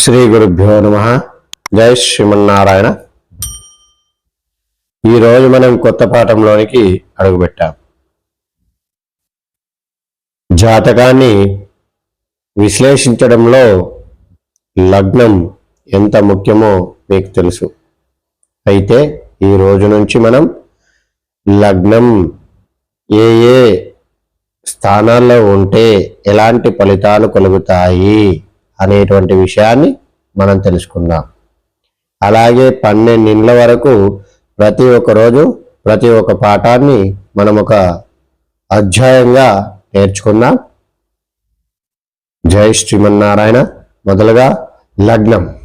శ్రీ గురుభ్యో నమ. జై శ్రీమన్నారాయణ. ఈరోజు మనం కొత్త పాఠంలోనికి అడుగుపెట్టాం. జాతకాన్ని విశ్లేషించడంలో లగ్నం ఎంత ముఖ్యమో మీకు తెలుసు. అయితే ఈ రోజు నుంచి మనం లగ్నం ఏ ఏ స్థానాల్లో ఉంటే ఎలాంటి ఫలితాలు కలుగుతాయి? అనేటువంటి విషయాన్ని మనం తెలుసుకుందాం. అలాగే పన్నెండిండ్ల వరకు ప్రతి ఒక్క రోజు ప్రతి ఒక్క పాఠాన్ని మనం ఒక అధ్యాయంగా నేర్చుకుందాం. జై శ్రీమన్నారాయణ. మొదలుగా లగ్నం.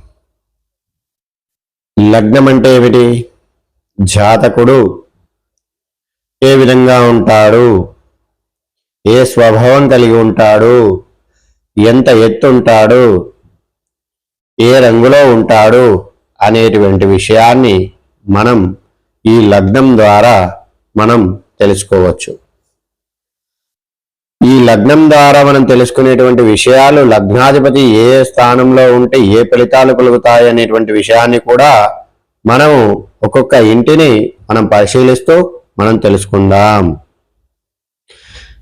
లగ్నం అంటే ఏమిటి? జాతకుడు ఏ విధంగా ఉంటాడు? ఏ స్వభావం కలిగి ఉంటాడు? ఎంత ఎత్తుంటాడు? ఏ రంగులో ఉంటాడు? అనేటువంటి విషయాన్ని మనం ఈ లగ్నం ద్వారా మనం తెలుసుకోవచ్చు. ఈ లగ్నం ద్వారా మనం తెలుసుకునేటువంటి విషయాలు లగ్నాధిపతి ఏ స్థానంలో ఉంటే ఏ ఫలితాలు కలుగుతాయి అనేటువంటి విషయాన్ని కూడా మనం ఒక్కొక్క ఇంటిని మనం పరిశీలిస్తూ మనం తెలుసుకుందాం.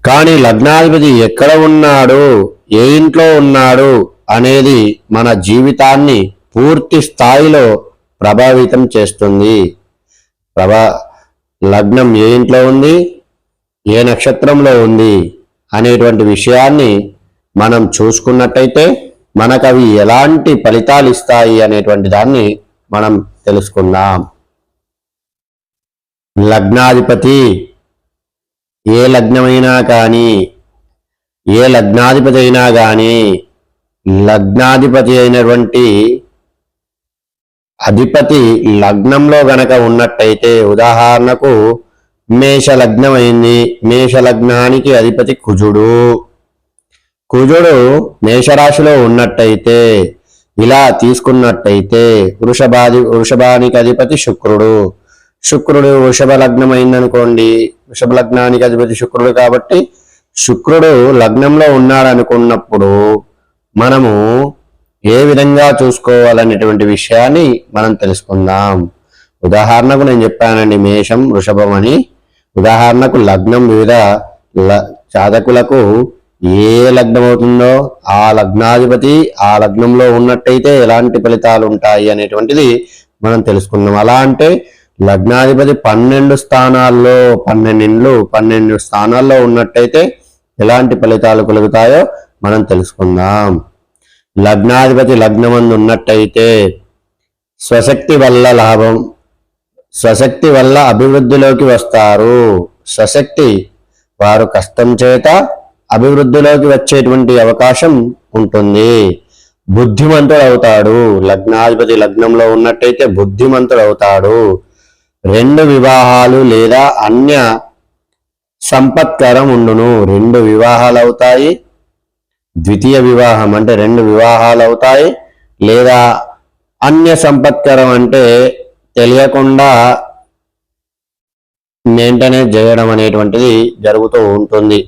కానీ లగ్నాధిపతి ఎక్కడ ఉన్నాడు? ఏ ఇంట్లో ఉన్నాడు అనేది మన జీవితాన్ని పూర్తి స్థాయిలో ప్రభావితం చేస్తుంది. ప్రభా లగ్నం ఏ ఇంట్లో ఉంది? ఏ నక్షత్రంలో ఉంది? అనేటువంటి విషయాన్ని మనం చూసుకున్నట్టయితే మనకు అవి ఎలాంటి ఫలితాలు ఇస్తాయి అనేటువంటి దాన్ని మనం తెలుసుకుందాం. లగ్నాధిపతి ఏ లగ్నమైనా కానీ ఏ లగ్నాధిపతి అయినా కానీ లగ్నాధిపతి అయినటువంటి అధిపతి లగ్నంలో గనక ఉన్నట్టయితే ఉదాహరణకు మేష లగ్నం అయింది మేష లగ్నానికి అధిపతి కుజుడు. కుజుడు మేషరాశిలో ఉన్నట్టయితే ఇలా తీసుకున్నట్టయితే వృషభాది వృషభానికి అధిపతి శుక్రుడు. శుక్రుడు వృషభ లగ్నం అయిందనుకోండి వృషభ లగ్నానికి అధిపతి శుక్రుడు కాబట్టి శుక్రుడు లగ్నంలో ఉన్నాడనుకున్నప్పుడు మనము ఏ విధంగా చూసుకోవాలనేటువంటి విషయాన్ని మనం తెలుసుకుందాం. ఉదాహరణకు నేను చెప్పానండి మేషం వృషభం అని. ఉదాహరణకు లగ్నం వివిధ ల- జాతకులకు ఏ లగ్నం అవుతుందో ఆ లగ్నాధిపతి ఆ లగ్నంలో ఉన్నట్టయితే ఎలాంటి ఫలితాలు ఉంటాయి అనేటువంటిది మనం తెలుసుకుందాం. అలా అంటే లగ్నాధిపతి పన్నెండు స్థానాల్లో పన్నెండిండ్లు పన్నెండు స్థానాల్లో ఉన్నట్టయితే ఎలాంటి ఫలితాలు కలుగుతాయో మనం తెలుసుకుందాం. లగ్నాధిపతి లగ్నమందు ఉన్నట్టయితే స్వశక్తి వల్ల లాభం స్వశక్తి వల్ల అభివృద్ధిలోకి వస్తారు. స్వశక్తి వారు కష్టం చేత అభివృద్ధిలోకి వచ్చేటువంటి అవకాశం ఉంటుంది. బుద్ధిమంతుడు అవుతాడు లగ్నాధిపతి లగ్నంలో ఉన్నట్టయితే బుద్ధిమంతుడు అవుతాడు రెండు వివాహాలు లేదా అన్య సంపత్కరం ఉండును. రెండు వివాహాలు అవుతాయి ద్వితీయ వివాహం అంటే రెండు వివాహాలు అవుతాయి లేదా అన్య సంపత్కరం అంటే తెలియకుండా మెయింటెనెన్స్ చేయడం అనేటువంటిది జరుగుతూ ఉంటుంది.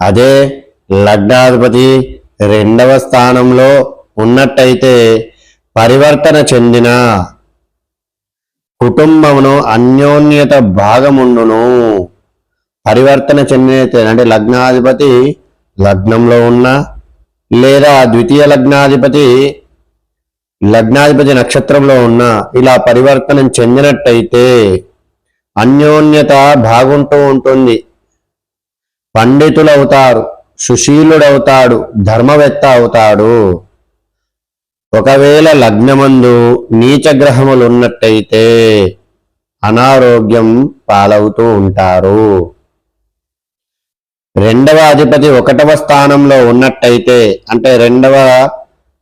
అదే లగ్నాధిపతి రెండవ స్థానంలో ఉన్నట్టయితే పరివర్తన చెందిన కుటుంబమును అన్యోన్యత భాగముండును. పరివర్తన చెందిన అంటే లగ్నాధిపతి లగ్నంలో ఉన్న లేదా ద్వితీయ లగ్నాధిపతి లగ్నాధిపతి నక్షత్రంలో ఉన్న ఇలా పరివర్తనం చెందినట్టయితే అన్యోన్యత బాగుంటూ ఉంటుంది. పండితులవుతారు సుశీలుడవుతాడు ధర్మవేత్త అవుతాడు. ఒకవేళ లగ్నమందు నీచగ్రహములు ఉన్నట్టయితే అనారోగ్యం పాలవుతూ ఉంటారు. రెండవ అధిపతి ఒకటవ స్థానంలో ఉన్నట్టయితే అంటే రెండవ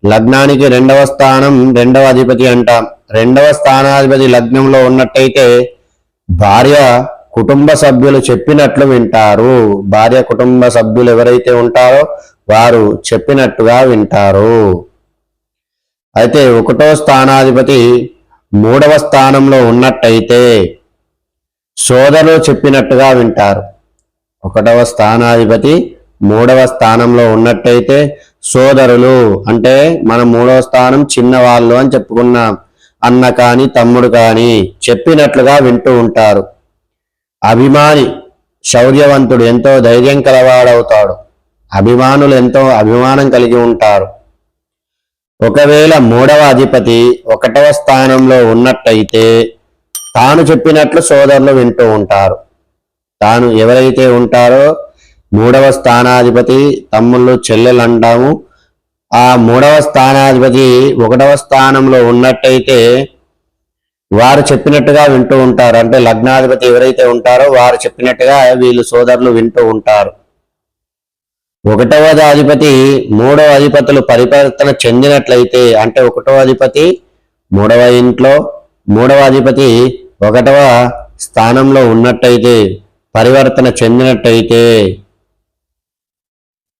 లగ్నానికి రెండవ స్థానం రెండవ అధిపతి అంటాం. రెండవ స్థానాధిపతి లగ్నంలో ఉన్నట్టయితే భార్య కుటుంబ సభ్యులు చెప్పినట్లు వింటారు. భార్య కుటుంబ సభ్యులు ఎవరైతే ఉంటారో వారు చెప్పినట్టుగా వింటారు. అయితే ఒకటో స్థానాధిపతి మూడవ స్థానంలో ఉన్నట్టయితే సోదరులు చెప్పినట్టుగా వింటారు. ఒకటవ స్థానాధిపతి మూడవ స్థానంలో ఉన్నట్టయితే సోదరులు అంటే మన మూడవ స్థానం చిన్నవాళ్ళు అని చెప్పుకున్నాం. అన్న కాని తమ్ముడు కాని చెప్పినట్లుగా వింటూ ఉంటారు. అభిమాని శౌర్యవంతుడు ఎంతో ధైర్యం కలవాడవుతాడు. అభిమానులు ఎంతో అభిమానం కలిగి ఉంటారు. ఒకవేళ మూడవ అధిపతి ఒకటవ స్థానంలో ఉన్నట్టయితే తాను చెప్పినట్లు సోదరులు వింటూ ఉంటారు. తాను ఎవరైతే ఉంటారో మూడవ స్థానాధిపతి తమ్ముళ్ళు చెల్లెలు అంటాము. ఆ మూడవ స్థానాధిపతి ఒకటవ స్థానంలో ఉన్నట్టయితే వారు చెప్పినట్టుగా వింటూ ఉంటారు. అంటే లగ్నాధిపతి ఎవరైతే ఉంటారో వారు చెప్పినట్టుగా వీళ్ళు సోదరులు వింటూ ఉంటారు. ఒకటవ అధిపతి మూడవ అధిపతులు పరివర్తన చెందినట్లయితే అంటే ఒకటవ అధిపతి మూడవ ఇంట్లో మూడవ అధిపతి ఒకటవ స్థానంలో ఉన్నట్టయితే పరివర్తన చెందినట్టయితే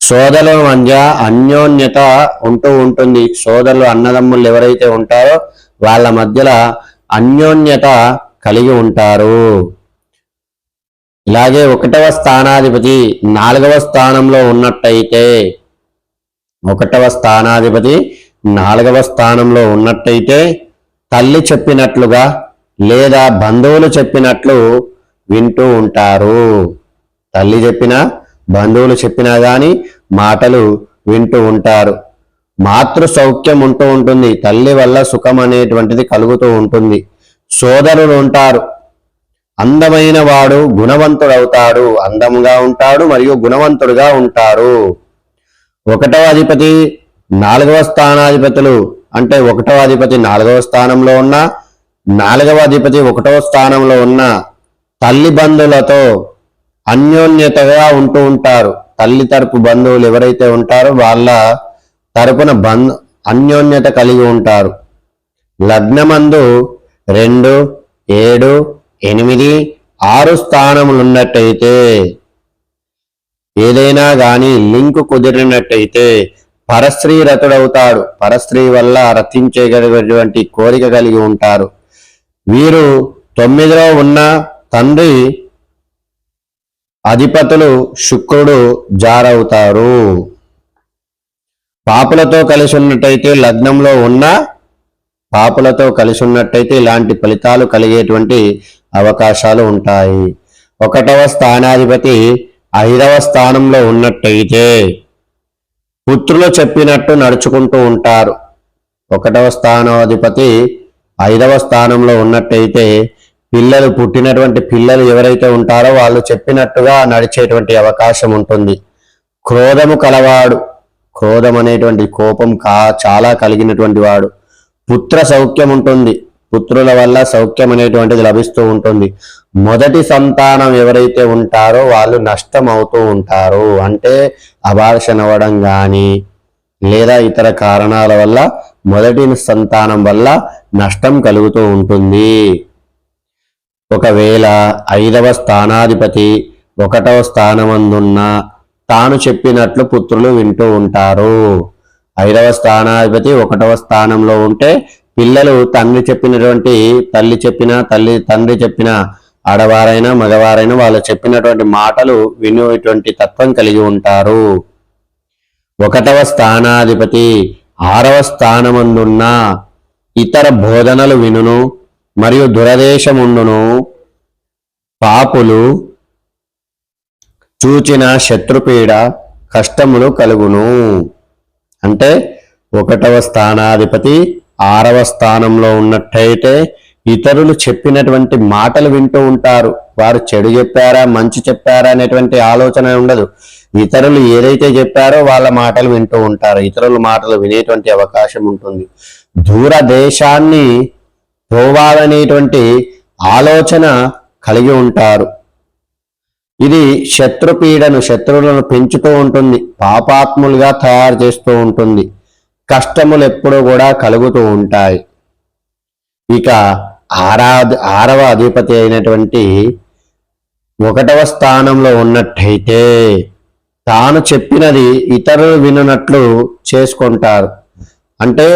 సోదరుల మధ్య అన్యోన్యత ఉంటూ ఉంటుంది. సోదరులు అన్నదమ్ములు ఎవరైతే ఉంటారో వాళ్ళ మధ్యలో అన్యోన్యత కలిగి ఉంటారు. ఇలాగే ఒకటవ స్థానాధిపతి నాలుగవ స్థానంలో ఉన్నట్టయితే ఒకటవ స్థానాధిపతి నాలుగవ స్థానంలో ఉన్నట్టయితే తల్లి చెప్పినట్లుగా లేదా బంధువులు చెప్పినట్లు వింటూ ఉంటారు. తల్లి చెప్పినా బంధువులు చెప్పినా కానీ మాటలు వింటూ ఉంటారు. మాతృ సౌఖ్యం ఉంటూ ఉంటుంది. తల్లి వల్ల సుఖం అనేటువంటిది కలుగుతూ ఉంటుంది. సోదరులు ఉంటారు. అందమైన వాడు గుణవంతుడవుతాడు అందముగా ఉంటాడు మరియు గుణవంతుడుగా ఉంటారు ఒకటవ అధిపతి నాలుగవ స్థానాధిపతులు అంటే ఒకటవ అధిపతి నాలుగవ స్థానంలో ఉన్న నాలుగవ అధిపతి ఒకటవ స్థానంలో ఉన్న తల్లి బంధువులతో అన్యోన్యతగా ఉంటూ ఉంటారు. తల్లి తరపు బంధువులు ఎవరైతే ఉంటారో వాళ్ళ తరపున బంధు అన్యోన్యత కలిగి ఉంటారు. లగ్నమందు రెండు ఏడు ఎనిమిది ఆరు స్థానములు ఉన్నట్టయితే ఏదైనా గాని లింక్ కుదిరినట్టయితే పరస్త్రీ రతుడవుతాడు. పరస్త్రీ వల్ల రతించేటటువంటి కోరిక కలిగి ఉంటారు. వీరు తొమ్మిదిలో ఉన్న తండ్రి అధిపతులు శుక్రుడు జారవుతారు. పాపులతో కలిసి ఉన్నట్టయితే లగ్నంలో ఉన్న పాపులతో కలిసి ఉన్నట్టయితే ఇలాంటి ఫలితాలు కలిగేటువంటి అవకాశాలు ఉంటాయి. ఒకటవ స్థానాధిపతి ఐదవ స్థానంలో ఉన్నట్టయితే పుత్రులు చెప్పినట్టు నడుచుకుంటూ ఉంటారు. ఒకటవ స్థానాధిపతి ఐదవ స్థానంలో ఉన్నట్టయితే పిల్లలు పుట్టినటువంటి పిల్లలు ఎవరైతే ఉంటారో వాళ్ళు చెప్పినట్టుగా నడిచేటువంటి అవకాశం ఉంటుంది. క్రోధము కలవాడు క్రోధం అనేటువంటి కోపం కా చాలా కలిగినటువంటి వాడు. పుత్ర సౌఖ్యం ఉంటుంది. పుత్రుల వల్ల సౌఖ్యం అనేటువంటిది లభిస్తూ ఉంటుంది. మొదటి సంతానం ఎవరైతే ఉంటారో వాళ్ళు నష్టం అవుతూ ఉంటారు. అంటే అభాషణ అవ్వడం కానీ లేదా ఇతర కారణాల వల్ల మొదటి సంతానం వల్ల నష్టం కలుగుతూ ఉంటుంది. ఒకవేళ ఐదవ స్థానాధిపతి ఒకటవ స్థానమందున్న తాను చెప్పినట్లు పుత్రులు వింటూ ఉంటారు. ఐదవ స్థానాధిపతి ఒకటవ స్థానంలో ఉంటే పిల్లలు తండ్రి చెప్పినటువంటి తల్లి చెప్పిన తల్లి తండ్రి చెప్పిన ఆడవారైనా మగవారైనా వాళ్ళు చెప్పినటువంటి మాటలు వినేటువంటి తత్వం కలిగి ఉంటారు. ఒకటవ స్థానాధిపతి ఆరవ స్థానమందున్న ఇతర బోధనలు వినును మరియు దురదేశముండును పాపులు చూచిన శత్రుపీడ కష్టములు కలుగును. అంటే ఒకటవ స్థానాధిపతి ఆరవ స్థానంలో ఉన్నట్టయితే ఇతరులు చెప్పినటువంటి మాటలు వింటూ ఉంటారు. వారు చెడు చెప్పారా మంచి చెప్పారా అనేటువంటి ఆలోచన ఉండదు. ఇతరులు ఏదైతే చెప్పారో వాళ్ళ మాటలు వింటూ ఉంటారు. ఇతరుల మాటలు వినేటువంటి అవకాశం ఉంటుంది. దూర దేశాన్ని పోవాలనేటువంటి ఆలోచన కలిగి ఉంటారు. ఇది శత్రుపీడను శత్రువులను పెంచుతూ ఉంటుంది. పాపాత్ములుగా తయారు చేస్తూ ఉంటుంది. కష్టములు ఎప్పుడూ కూడా కలుగుతూ ఉంటాయి. ఇక ఆరా ఆరవ అధిపతి అయినటువంటి ఒకటవ స్థానంలో ఉన్నట్టయితే తాను చెప్పినది ఇతరులు వినున్నట్లు చేసుకుంటారు. అంటే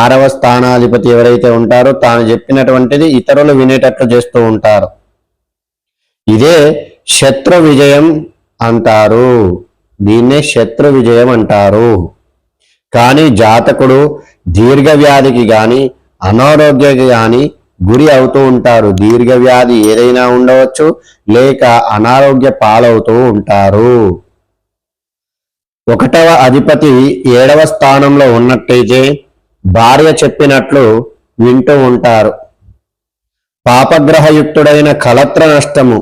ఆరవ స్థానాధిపతి ఎవరైతే ఉంటారో తాను చెప్పినటువంటిది ఇతరులు వినేటట్లు చేస్తూ ఉంటారు. ఇదే శత్రు విజయం అంటారు. దీన్నే శత్రు విజయం అంటారు. కానీ జాతకుడు దీర్ఘ వ్యాధికి గాని అనారోగ్యకి గాని గురి అవుతూ ఉంటారు. దీర్ఘ వ్యాధి ఏదైనా ఉండవచ్చు లేక అనారోగ్య పాలవుతూ ఉంటారు. ఒకటవ అధిపతి ఏడవ స్థానంలో ఉన్నట్టయితే భార్య చెప్పినట్లు వింటూ ఉంటారు. పాపగ్రహయుక్తుడైన కలత్ర నష్టము.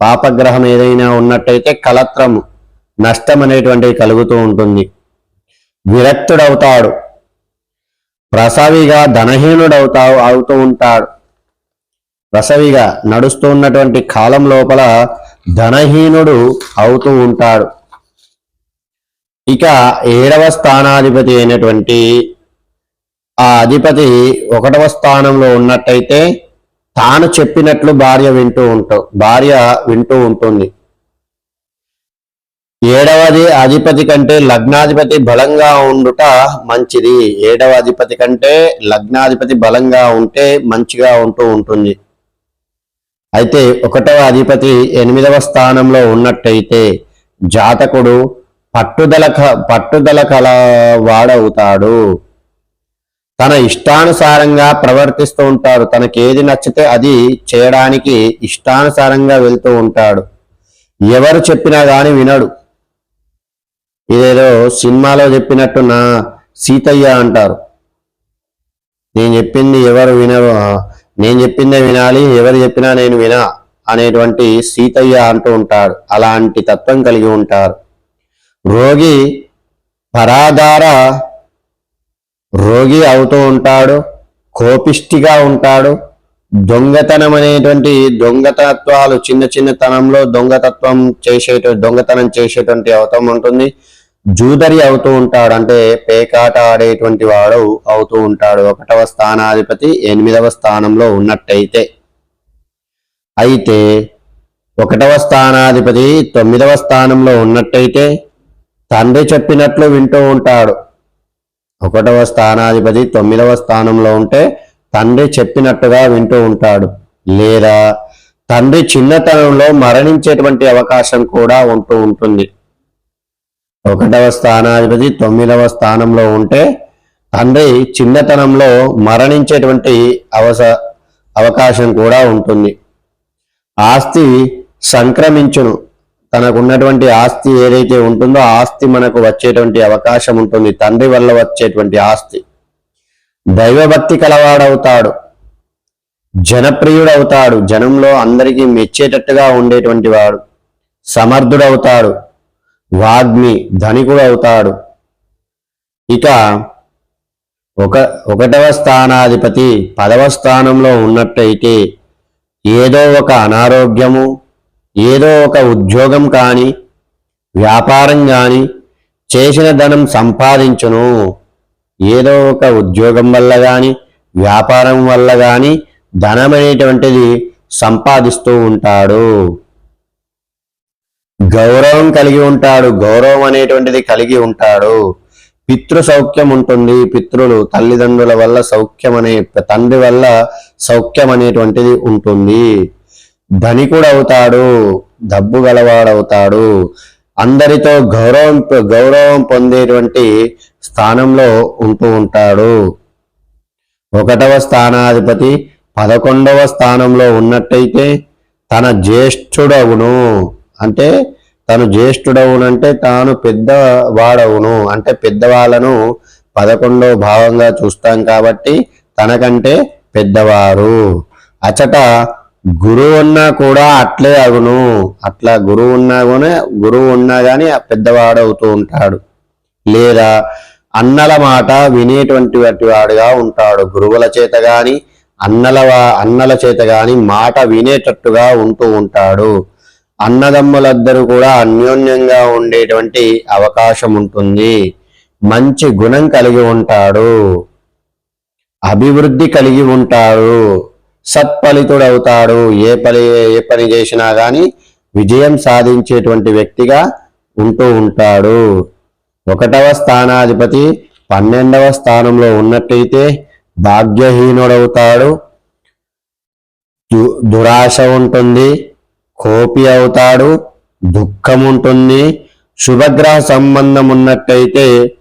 పాపగ్రహం ఏదైనా ఉన్నట్టయితే కలత్రము. నష్టం అనేటువంటిది కలుగుతూ ఉంటుంది. విరక్తుడవుతాడు. ప్రసవిగా ధనహీనుడవుతా అవుతూ ఉంటాడు. ప్రసవిగా నడుస్తూ ఉన్నటువంటి కాలం లోపల ధనహీనుడు అవుతూ ఉంటాడు. ఇక ఏడవ స్థానాధిపతి అయినటువంటి ఆ అధిపతి ఒకటవ స్థానంలో ఉన్నట్టయితే తాను చెప్పినట్లు భార్య వింటూ ఉంటా భార్య వింటూ ఉంటుంది. ఏడవది అధిపతి కంటే లగ్నాధిపతి బలంగా ఉండుట మంచిది. ఏడవ అధిపతి కంటే లగ్నాధిపతి బలంగా ఉంటే మంచిగా ఉంటూ ఉంటుంది. అయితే ఒకటవ అధిపతి ఎనిమిదవ స్థానంలో ఉన్నట్టయితే జాతకుడు పట్టుదల క- పట్టుదల కల వాడవుతాడు. తన ఇష్టానుసారంగా ప్రవర్తిస్తూ ఉంటాడు. తనకి ఏది నచ్చితే అది చేయడానికి ఇష్టానుసారంగా వెళ్తూ ఉంటాడు. ఎవరు చెప్పినా గాని వినడు. ఇదేదో సినిమాలో చెప్పినట్టు నా సీతయ్య అంటారు. నేను చెప్పింది ఎవరు వినరు. నేను చెప్పిందే వినాలి ఎవరు చెప్పినా నేను వినా అనేటువంటి సీతయ్య అంటూ ఉంటాడు. అలాంటి తత్వం కలిగి ఉంటారు. రోగి పరాధార రోగి అవుతూ ఉంటాడు కోపిష్టిగా ఉంటాడు దొంగతనం అనేటువంటి దొంగతత్వాలు చిన్న చిన్నతనంలో దొంగతత్వం చేసే దొంగతనం చేసేటువంటి అవతం ఉంటుంది. జూదరి అవుతూ ఉంటాడు. అంటే పేకాట ఆడేటువంటి వాడు అవుతూ ఉంటాడు. ఒకటవ స్థానాధిపతి ఎనిమిదవ స్థానంలో ఉన్నట్టయితే. అయితే ఒకటవ స్థానాధిపతి తొమ్మిదవ స్థానంలో ఉన్నట్టయితే తండ్రి చెప్పినట్లు వింటూ ఉంటాడు. ఒకటవ స్థానాధిపతి తొమ్మిదవ స్థానంలో ఉంటే తండ్రి చెప్పినట్టుగా వింటూ ఉంటాడు. లేదా తండ్రి చిన్నతనంలో మరణించేటువంటి అవకాశం కూడా ఉంటూ ఉంటుంది. ఒకటవ స్థానాధిపతి తొమ్మిదవ స్థానంలో ఉంటే తండ్రి చిన్నతనంలో మరణించేటువంటి అవస అవకాశం కూడా ఉంటుంది. ఆస్తి సంక్రమించును. తనకున్నటువంటి ఆస్తి ఏదైతే ఉంటుందో ఆస్తి మనకు వచ్చేటువంటి అవకాశం ఉంటుంది. తండ్రి వల్ల వచ్చేటువంటి ఆస్తి. దైవభక్తి కలవాడవుతాడు. జనప్రియుడవుతాడు. జనంలో అందరికీ మెచ్చేటట్టుగా ఉండేటువంటి వాడు. సమర్థుడవుతాడు. వాగ్మి ధనికుడు అవుతాడు ఇక ఒక ఒకటవ స్థానాధిపతి పదవ స్థానంలో ఉన్నట్టయితే ఏదో ఒక అనారోగ్యము ఏదో ఒక ఉద్యోగం కానీ వ్యాపారం కానీ చేసిన ధనం సంపాదించును. ఏదో ఒక ఉద్యోగం వల్ల కానీ వ్యాపారం వల్ల కానీ ధనం అనేటువంటిది సంపాదిస్తూ ఉంటాడు. గౌరవం కలిగి ఉంటాడు. గౌరవం అనేటువంటిది కలిగి ఉంటాడు. పితృ సౌఖ్యం ఉంటుంది. పితృలు తల్లిదండ్రుల వల్ల సౌఖ్యం అనే తండ్రి వల్ల సౌఖ్యం అనేటువంటిది ఉంటుంది. ధనికుడు అవుతాడు. డబ్బు గలవాడవుతాడు. అందరితో గౌరవం గౌరవం పొందేటువంటి స్థానంలో ఉంటూ ఉంటాడు. ఒకటవ స్థానాధిపతి పదకొండవ స్థానంలో ఉన్నట్టయితే తన జ్యేష్ఠుడవును. అంటే తను జ్యేష్ఠుడవునంటే తాను పెద్ద వాడవును అంటే పెద్దవాళ్ళను పదకొండవ భావంగా చూస్తాం కాబట్టి తనకంటే పెద్దవారు. అచట గురువు ఉన్నా కూడా అట్లే అగును అట్లా గురువు ఉన్నా కూడా గురువు ఉన్నా కానీ ఆ పెద్దవాడవుతూ ఉంటాడు. లేదా అన్నల మాట వినేటువంటి వాటి వాడుగా ఉంటాడు. గురువుల చేత గాని అన్నల అన్నల చేత గాని మాట వినేటట్టుగా ఉంటూ ఉంటాడు. అన్నదమ్ములద్దరూ కూడా అన్యోన్యంగా ఉండేటువంటి అవకాశం ఉంటుంది. మంచి గుణం కలిగి ఉంటాడు. అభివృద్ధి కలిగి ఉంటాడు. సత్ఫలితుడవుతాడు. ఏ పని ఏ పని చేసినా గాని విజయం సాధించేటువంటి వ్యక్తిగా ఉంటూ ఉంటాడు. ఒకటవ స్థానాధిపతి పన్నెండవ స్థానంలో ఉన్నట్టయితే భాగ్యహీనుడవుతాడు. దు- దురాశ ఉంటుంది కోపి అవుతాడు దుఃఖం ఉంటుంది శుభగ్రహ సంబంధం ఉన్నట్టయితే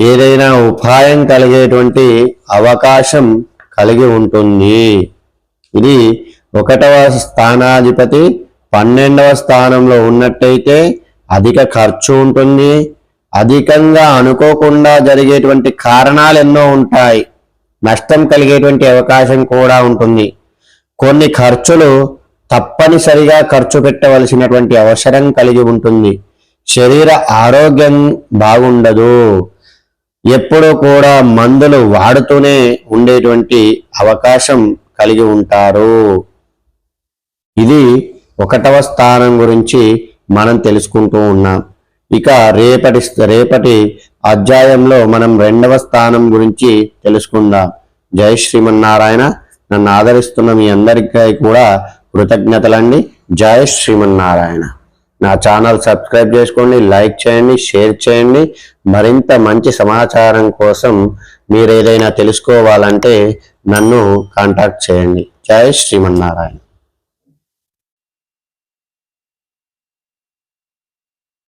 ఏదైనా ఉపాయం కలిగేటువంటి అవకాశం కలిగి ఉంటుంది. ఇది ఒకటవ స్థానాధిపతి పన్నెండవ స్థానంలో ఉన్నట్టయితే అధిక ఖర్చు ఉంటుంది అధికంగా అనుకోకుండా జరిగేటువంటి కారణాలు ఎన్నో ఉంటాయి. నష్టం కలిగేటువంటి అవకాశం కూడా ఉంటుంది. కొన్ని ఖర్చులు తప్పనిసరిగా ఖర్చు పెట్టవలసినటువంటి అవసరం కలిగి ఉంటుంది. శరీర ఆరోగ్యం బాగుండదు. ఎప్పుడూ కూడా మందులు వాడుతూనే ఉండేటువంటి అవకాశం కలిగి ఉంటారు. ఇది ఒకటవ స్థానం గురించి మనం తెలుసుకుంటూ ఉన్నాం. ఇక రేపటి రేపటి అధ్యాయంలో మనం రెండవ స్థానం గురించి తెలుసుకుందాం. జై శ్రీమన్నారాయణ. నన్ను ఆదరిస్తున్న మీ అందరికీ కూడా కృతజ్ఞతలండి. జై శ్రీమన్నారాయణ. నా ఛానల్ సబ్స్క్రైబ్ చేసుకోండి లైక్ చేయండి షేర్ చేయండి. మరింత మంచి సమాచారం కోసం మీరు ఏదైనా తెలుసుకోవాలంటే నన్ను కాంటాక్ట్ చేయండి. జై శ్రీమన్నారాయణ.